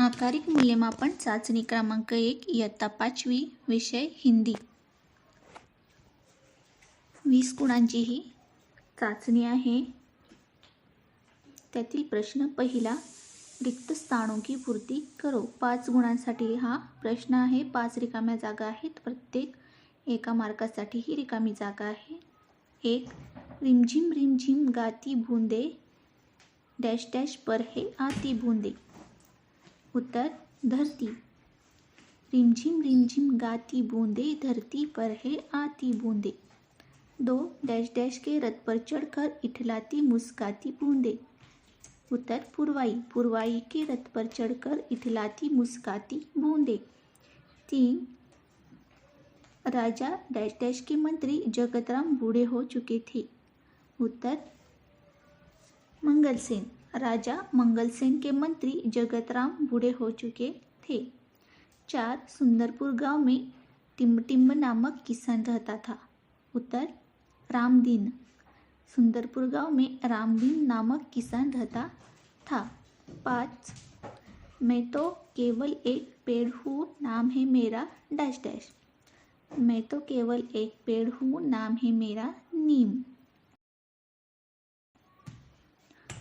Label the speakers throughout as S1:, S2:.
S1: आकारिक मूल्यमापन चाचणी क्रमांक एक इयत्ता पाचवी विषय हिंदी. वीस गुणांची ही चाचणी आहे. त्यातील प्रश्न पहिला रिक्त स्थानों की पूर्ती करो. पाच गुणांसाठी हा प्रश्न आहे. पाच रिकाम्या जागा आहेत. प्रत्येक एका मार्कासाठी ही रिकामी जागा आहे. एक रिमझिम रिमझिम गाती बुंदे डॅश डॅश पर हे आती बुंदे उत्तर, धरती। रिमझिम रिमझिम गाती बूंदे, धरती पर है आती बूंदे। दो, डैश डैश के रथ पर चढ़कर इठलाती मुस्काती बूंदे। उत्तर, पुरवाई पुरवाई के रथ पर चढ़कर इठलाती मुस्काती बूंदे। तीन, राजा, डैश डैश के मंत्री जगतराम बूढ़े हो चुके थे। उत्तर, मंगलसेन। राजा मंगल मंगलसेन के मंत्री जगतराम बूढ़े हो चुके थे। चार सुंदरपुर गाँव में टिम्ब नामक किसान रहता था। उत्तर, रामदीन। सुंदरपुर गाँव में रामदीन नामक किसान रहता था। पाँच, मैं तो केवल एक पेड़ हूँ, नाम है मेरा डैश डैश। मैं तो केवल एक पेड़ हूँ, नाम है मेरा नीम।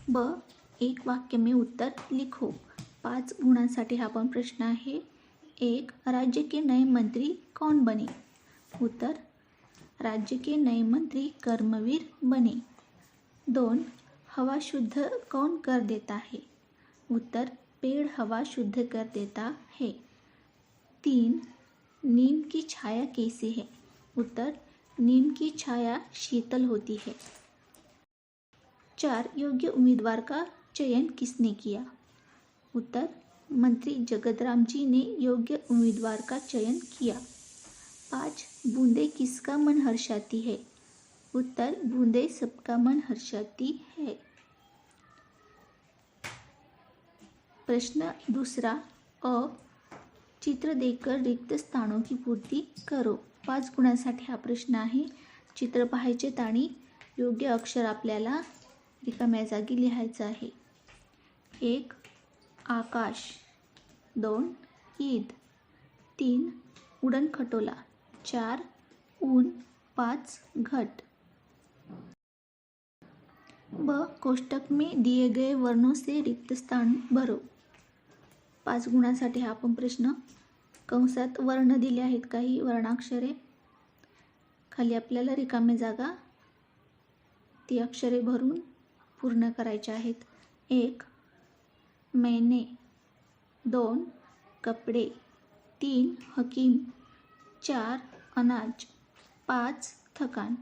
S1: ब एक वाक्य में उत्तर लिखो. पाच गुणांसाठी हा पण प्रश्न आहे. एक, राज्य के नए मंत्री कौन बने? उत्तर, राज्य के नए मंत्री कर्मवीर बने. दोन, हवा शुद्ध कौन कर देता है? उत्तर, पेड़ हवा शुद्ध कर देता है. तीन, नीम की छाया कैसी है? उत्तर, नीम की छाया शीतल होती है. चार, योग्य उम्मीदवार का चयन किसने किया? उत्तर, मंत्री जगतराम जी ने योग्य उम्मीदवार का चयन किया। पाँच, बूंदे किसका मन हर्षाती है? उत्तर, बूंदे सबका मन हर्षाती है। प्रश्न दूसरा, अ, चित्र देखकर रिक्त स्थानों की पूर्ती करो। पाच गुणांसाठी हा प्रश्न आहे. चित्र पाहायचे आणि योग्य अक्षर आपल्याला रिकाम्या जागी लिहायचं आहे. एक आकाश. दोन ईद. तीन उडन खटोला. चार ऊन. पाच घट. ब कोष्टक में दिए गए वर्णों से रिक्त स्थान भरो. पाच गुणांसाठी हा आपण प्रश्न. कंसात वर्ण दिले आहेत काही वर्णाक्षरे. खाली आपल्याला रिकामे जागा. ती अक्षरे भरून पूर्ण करायचे आहेत. एक मैंने दोन कपडे तीन हकीम चार अनाज पाच थकान